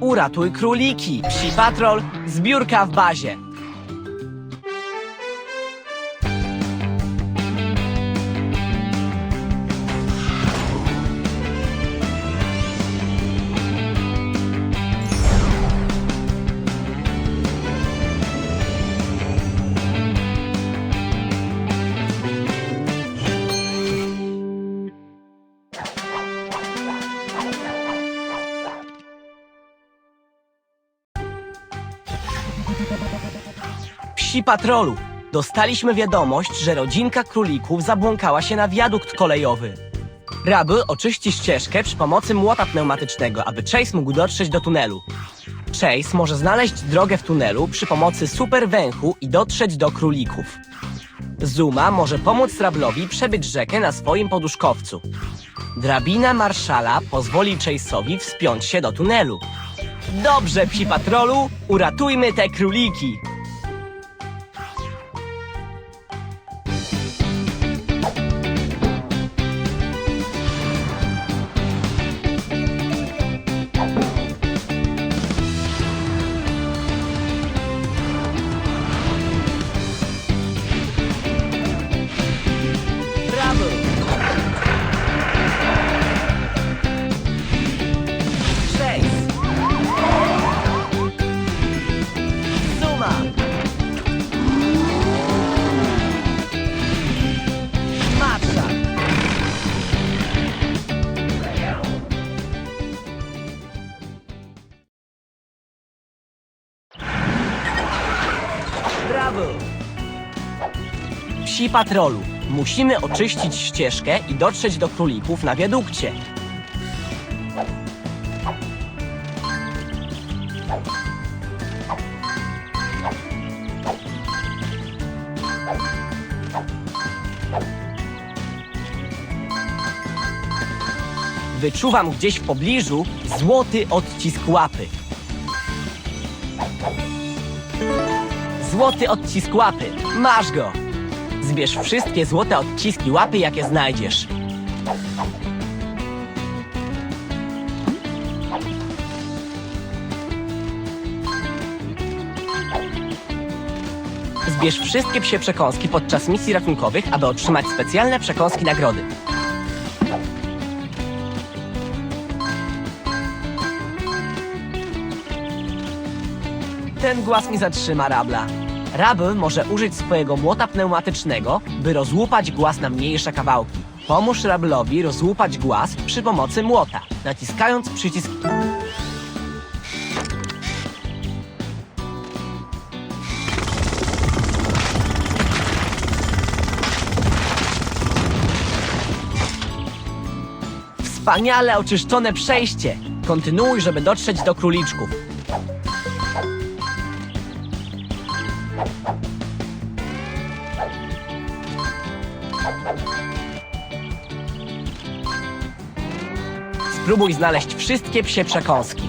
Uratuj króliki. Psi patrol. Zbiórka w bazie. Psi patrolu. Dostaliśmy wiadomość, że rodzinka królików zabłąkała się na wiadukt kolejowy. Raby oczyści ścieżkę przy pomocy młota pneumatycznego, aby Chase mógł dotrzeć do tunelu. Chase może znaleźć drogę w tunelu przy pomocy super węchu i dotrzeć do królików. Zuma może pomóc Rablowi przebyć rzekę na swoim poduszkowcu. Drabina Marszala pozwoli Chase'owi wspiąć się do tunelu. Dobrze, psi patrolu, uratujmy te króliki! Psi patrolu. Musimy oczyścić ścieżkę i dotrzeć do królików na wiadukcie. Wyczuwam gdzieś w pobliżu złoty odcisk łapy. Złoty odcisk łapy. Masz go! Zbierz wszystkie złote odciski łapy, jakie znajdziesz. Zbierz wszystkie psie przekąski podczas misji ratunkowych, aby otrzymać specjalne przekąski nagrody. Ten głaz mi zatrzyma Rabla. Rabl może użyć swojego młota pneumatycznego, by rozłupać głaz na mniejsze kawałki. Pomóż Rablowi rozłupać głaz przy pomocy młota, naciskając przycisk Wspaniale oczyszczone przejście! Kontynuuj, żeby dotrzeć do króliczków. Spróbuj znaleźć wszystkie psie przekąski.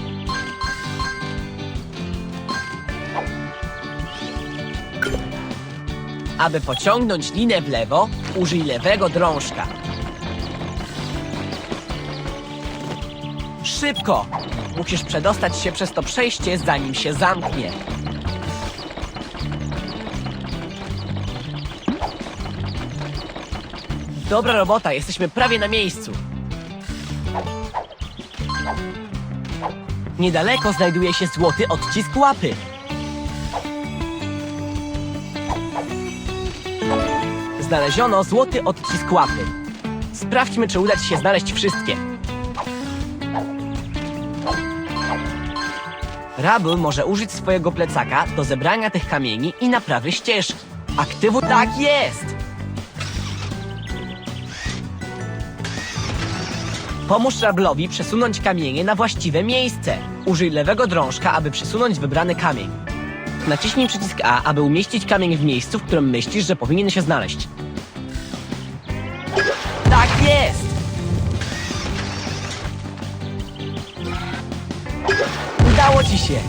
Aby pociągnąć linę w lewo, użyj lewego drążka. Szybko! Musisz przedostać się przez to przejście, zanim się zamknie. Dobra robota, jesteśmy prawie na miejscu. Niedaleko znajduje się złoty odcisk łapy. Znaleziono złoty odcisk łapy. Sprawdźmy, czy uda ci się znaleźć wszystkie. Rabl może użyć swojego plecaka do zebrania tych kamieni i naprawy ścieżki. Aktywu tak jest! Pomóż Rablowi przesunąć kamienie na właściwe miejsce. Użyj lewego drążka, aby przesunąć wybrany kamień. Naciśnij przycisk A, aby umieścić kamień w miejscu, w którym myślisz, że powinien się znaleźć. Tak jest! Udało ci się!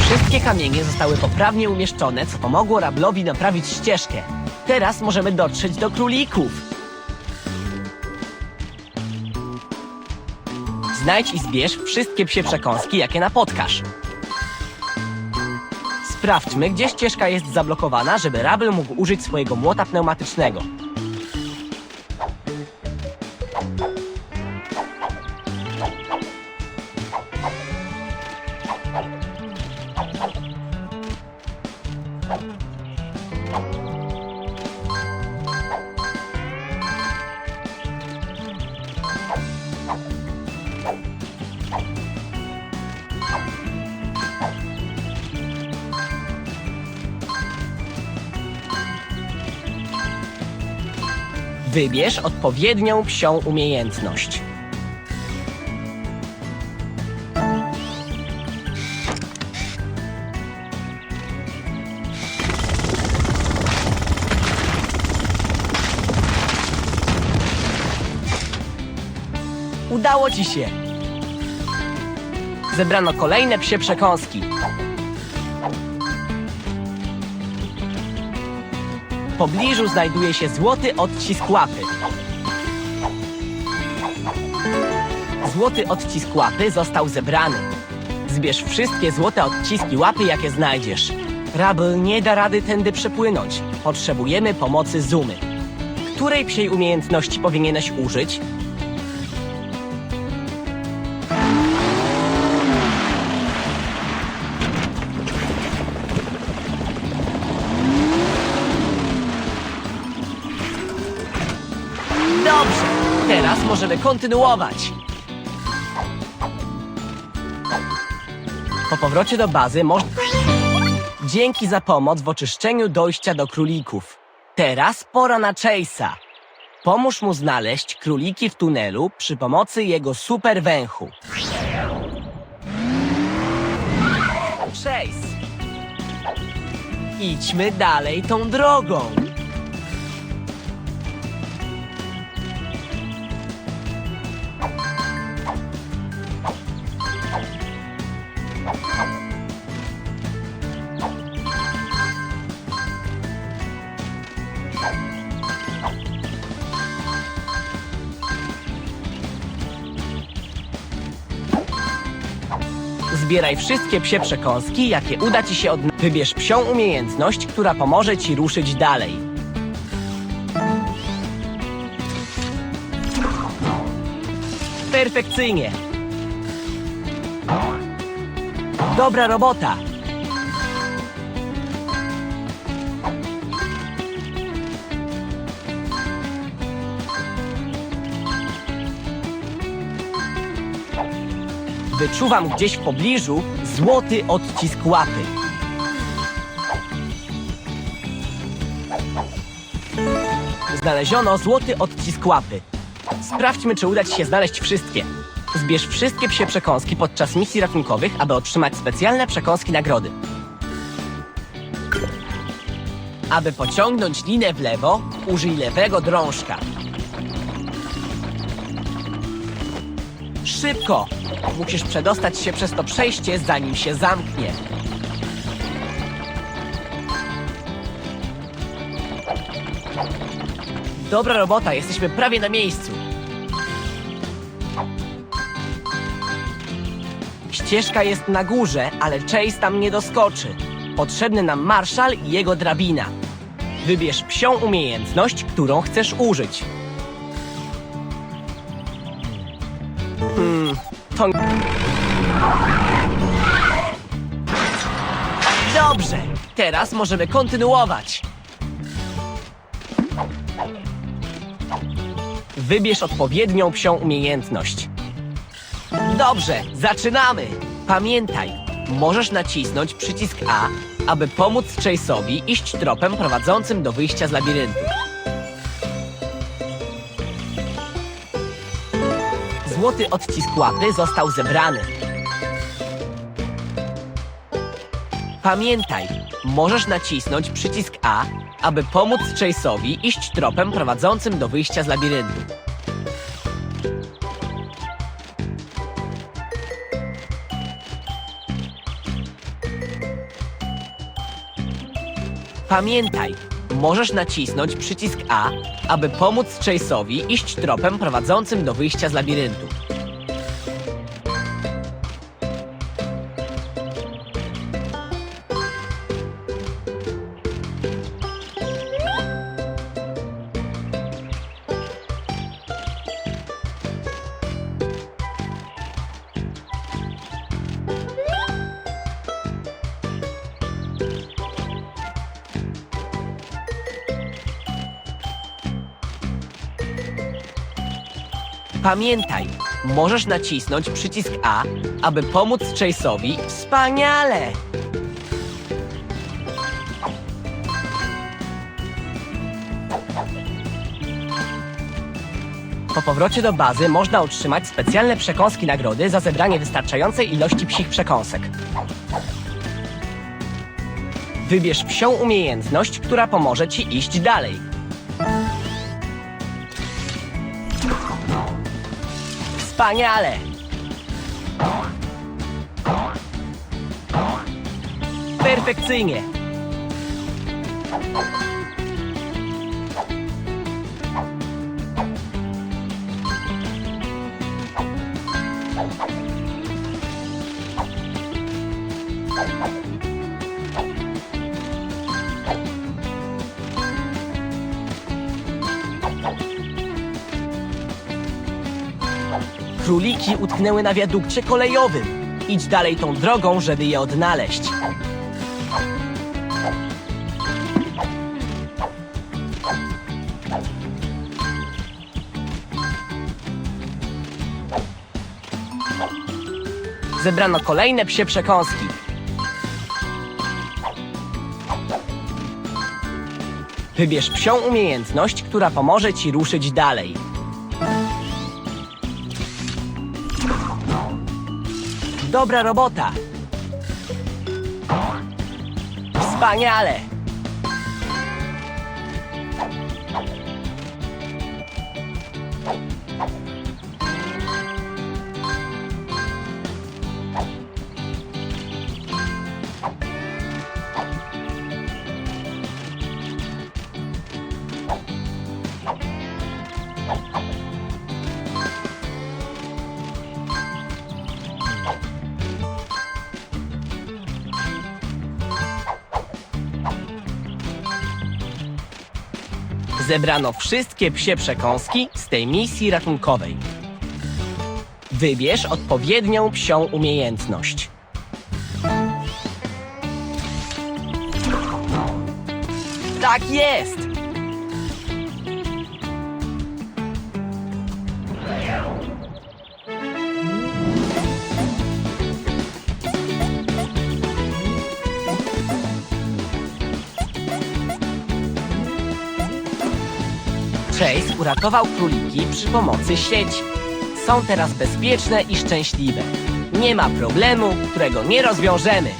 Wszystkie kamienie zostały poprawnie umieszczone, co pomogło Rablowi naprawić ścieżkę. Teraz możemy dotrzeć do królików. Znajdź i zbierz wszystkie psie przekąski, jakie napotkasz. Sprawdźmy, gdzie ścieżka jest zablokowana, żeby Rabel mógł użyć swojego młota pneumatycznego. Wybierz odpowiednią psią umiejętność. Udało ci się! Zebrano kolejne psie przekąski. W pobliżu znajduje się złoty odcisk łapy. Złoty odcisk łapy został zebrany. Zbierz wszystkie złote odciski łapy, jakie znajdziesz. Rabel nie da rady tędy przepłynąć. Potrzebujemy pomocy Zumy. Której psiej umiejętności powinieneś użyć? Dobrze, teraz możemy kontynuować. Po powrocie do bazy można... Dzięki za pomoc w oczyszczeniu dojścia do królików. Teraz pora na Chase'a. Pomóż mu znaleźć króliki w tunelu przy pomocy jego super węchu. Chase! Idźmy dalej tą drogą. Zbieraj wszystkie psie przekąski, jakie uda ci się od... Wybierz psią umiejętność, która pomoże ci ruszyć dalej. Perfekcyjnie. Dobra robota. Wyczuwam gdzieś w pobliżu złoty odcisk łapy. Znaleziono złoty odcisk łapy. Sprawdźmy, czy uda ci się znaleźć wszystkie. Zbierz wszystkie psie przekąski podczas misji ratunkowych, aby otrzymać specjalne przekąski nagrody. Aby pociągnąć linę w lewo, użyj lewego drążka. Szybko! Musisz przedostać się przez to przejście, zanim się zamknie. Dobra robota, jesteśmy prawie na miejscu. Ścieżka jest na górze, ale Chase tam nie doskoczy. Potrzebny nam Marshall i jego drabina. Wybierz psią umiejętność, którą chcesz użyć. Hmm, to... Dobrze, teraz możemy kontynuować. Wybierz odpowiednią psią umiejętność. Dobrze, zaczynamy! Pamiętaj, możesz nacisnąć przycisk A, aby pomóc Chase'owi iść tropem prowadzącym do wyjścia z labiryntu. Złoty odcisk łapy został zebrany. Pamiętaj, możesz nacisnąć przycisk A, aby pomóc Chase'owi iść tropem prowadzącym do wyjścia z labiryntu. Pamiętaj, możesz nacisnąć przycisk A, aby pomóc Chase'owi iść tropem prowadzącym do wyjścia z labiryntu. Pamiętaj, możesz nacisnąć przycisk A, aby pomóc Chase'owi. Wspaniale! Po powrocie do bazy można otrzymać specjalne przekąski nagrody za zebranie wystarczającej ilości psich przekąsek. Wybierz psią umiejętność, która pomoże ci iść dalej. Wspaniale! Perfekcyjnie! Króliki utknęły na wiadukcie kolejowym. Idź dalej tą drogą, żeby je odnaleźć. Zebrano kolejne psie przekąski. Wybierz psią umiejętność, która pomoże ci ruszyć dalej. Dobra robota! Wspaniale! Zebrano wszystkie psie przekąski z tej misji ratunkowej. Wybierz odpowiednią psią umiejętność. Tak jest! Chase uratował króliki przy pomocy sieci. Są teraz bezpieczne i szczęśliwe. Nie ma problemu, którego nie rozwiążemy.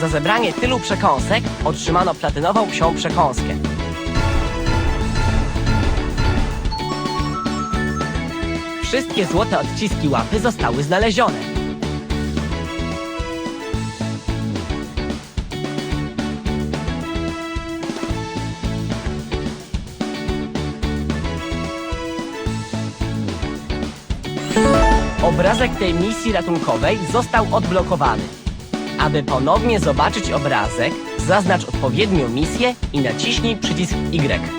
Za zebranie tylu przekąsek otrzymano platynową psią przekąskę. Wszystkie złote odciski łapy zostały znalezione. Obrazek tej misji ratunkowej został odblokowany. Aby ponownie zobaczyć obrazek, zaznacz odpowiednią misję i naciśnij przycisk Y.